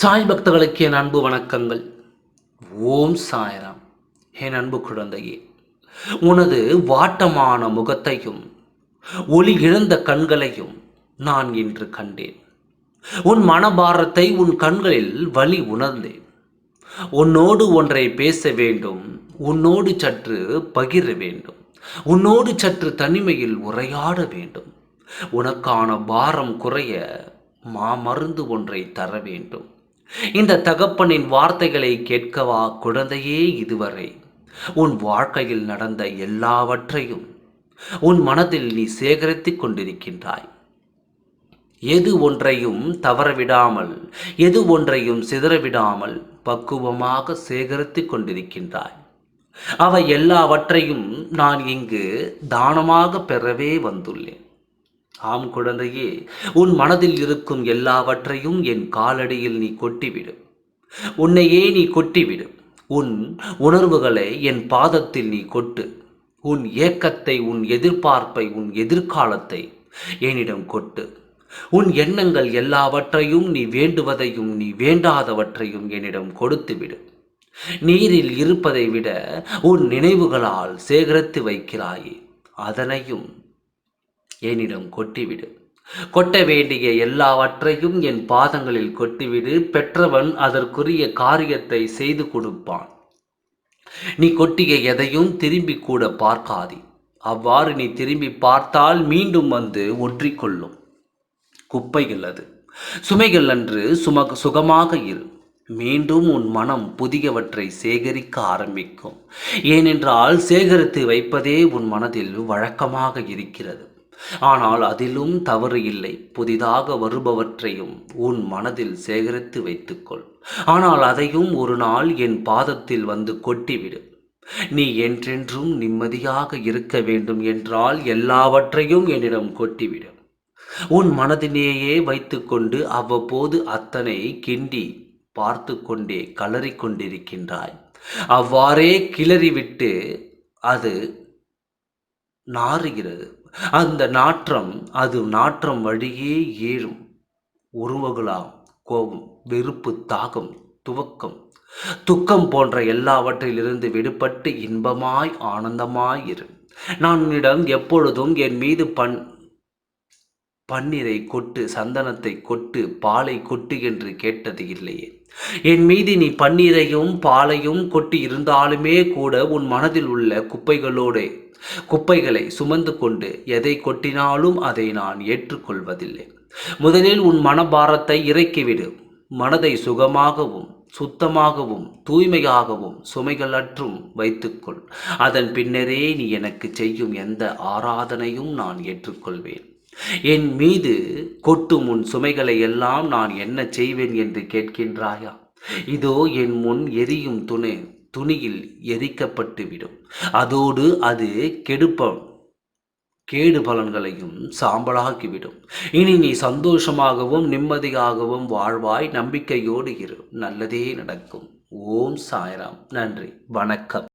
சாய் பக்தர்களுக்கு என் அன்பு வணக்கங்கள். ஓம் சாய்ராம். என் அன்பு குழந்தையே உனது வாட்டமான முகத்தையும் ஒளி இழந்த கண்களையும் நான் இன்று கண்டேன். உன் மனபாரத்தை உன் கண்களில் வலி உணர்ந்தேன். உன்னோடு ஒன்றை பேச வேண்டும் உன்னோடு சற்று பகிர வேண்டும் உன்னோடு சற்று தனிமையில் உரையாட வேண்டும். உனக்கான பாரம் குறைய மாமருந்து ஒன்றை தர வேண்டும். இந்த தகப்பனின் வார்த்தைகளை கேட்கவா குழந்தையே இதுவரை? உன் வாழ்க்கையில் நடந்த எல்லாவற்றையும் உன் மனதில் நீ சேகரித்துக் கொண்டிருக்கின்றாய். எது ஒன்றையும் தவறவிடாமல் எது ஒன்றையும் சிதறவிடாமல் பக்குவமாக சேகரித்துக் கொண்டிருக்கின்றாய். அவை எல்லாவற்றையும் நான் இங்கு தானமாக பெறவே வந்துள்ளேன். ஆம் குழந்தையே உன் மனதில் இருக்கும் எல்லாவற்றையும் என் காலடியில் நீ கொட்டிவிடு. உன்னையே நீ கொட்டிவிடு. உன் உணர்வுகளை என் பாதத்தில் நீ கொட்டு. உன் ஏக்கத்தை உன் எதிர்பார்ப்பை உன் எதிர்காலத்தை என்னிடம் கொட்டு. உன் எண்ணங்கள் எல்லாவற்றையும் நீ வேண்டுவதையும் நீ வேண்டாதவற்றையும் என்னிடம் கொடுத்துவிடு. நீரில் இருப்பதை விட உன் நினைவுகளால் சேகரித்து வைக்கிறாயே அதனையும் என்னிடம் கொட்டிவிடு. கொட்ட வேண்டிய எல்லாவற்றையும் என் பாதங்களில் கொட்டிவிடு. பெற்றவன் அதற்குரிய காரியத்தை செய்து கொடுப்பான். நீ கொட்டிய எதையும் திரும்பி கூட பார்க்காதே. அவ்வாறு நீ திரும்பி பார்த்தால் மீண்டும் வந்து ஒன்றிக்கொள்ளும். குப்பைகள் அது சுமைகள் அன்று சும சுகமாக இரு. மீண்டும் உன் மனம் புதியவற்றை சேகரிக்க ஆரம்பிக்கும். ஏனென்றால் சேகரித்து வைப்பதே உன் மனதில் வழக்கமாக இருக்கிறது. ஆனால் அதிலும் தவறு இல்லை. புதிதாக வருபவற்றையும் உன் மனதில் சேகரித்து வைத்துக்கொள். ஆனால் அதையும் ஒரு நாள் என் பாதத்தில் வந்து கொட்டிவிடு. நீ என்றென்றும் நிம்மதியாக இருக்க வேண்டும் என்றால் எல்லாவற்றையும் என்னிடம் கொட்டிவிடு. உன் மனதிலேயே வைத்துக்கொண்டு அவ்வப்போது அத்தனை கிண்டி பார்த்து கொண்டே கலறி கொண்டிருக்கின்றாய் அவ்வாறே கிளறிவிட்டு அது நாறுகிறது. அந்த நாற்றம் அது நாற்றம் வழியே ஏறும். உருவகுலா கோபம் வெறுப்பு தாகம் துவக்கம். துக்கம் போன்ற எல்லாவற்றிலிருந்து விடுபட்டு இன்பமாய் ஆனந்தமாய் இரு. நான் உன்னிடம் எப்பொழுதும் என் மீது பண் பன்னீரை கொட்டு சந்தனத்தை கொட்டு பாலை கொட்டு என்று கேட்டது இல்லையே. என் மீது நீ பன்னீரையும் பாலையும் கொட்டி இருந்தாலுமே கூட உன் மனதில் உள்ள குப்பைகளோடு குப்பைகளை சுமந்து கொண்டு எதை கொட்டினாலும் அதை நான் ஏற்றுக்கொள்வதில்லை. முதலில் உன் மனபாரத்தை இறக்கிவிடு. மனதை சுகமாகவும் சுத்தமாகவும் தூய்மையாகவும் சுமைகளற்றும் வைத்துக்கொள். அதன் பின்னரே நீ எனக்கு செய்யும் எந்த ஆராதனையும் நான் ஏற்றுக்கொள்வேன். என் மீது கொட்டும் உன் சுமைகளை எல்லாம் நான் என்ன செய்வேன் என்று கேட்கின்றாயா? இதோ என் முன் எரியும் துணை. துணியில் எரிக்கப்பட்டுவிடும். அதோடு அது கெடுப்பம் கேடு பலன்களையும் சாம்பலாக்கிவிடும். இனி நீ சந்தோஷமாகவும் நிம்மதியாகவும் வாழ்வாய் நம்பிக்கையோடு இரு. நல்லதே நடக்கும். ஓம் சாய்ராம். நன்றி. வணக்கம்.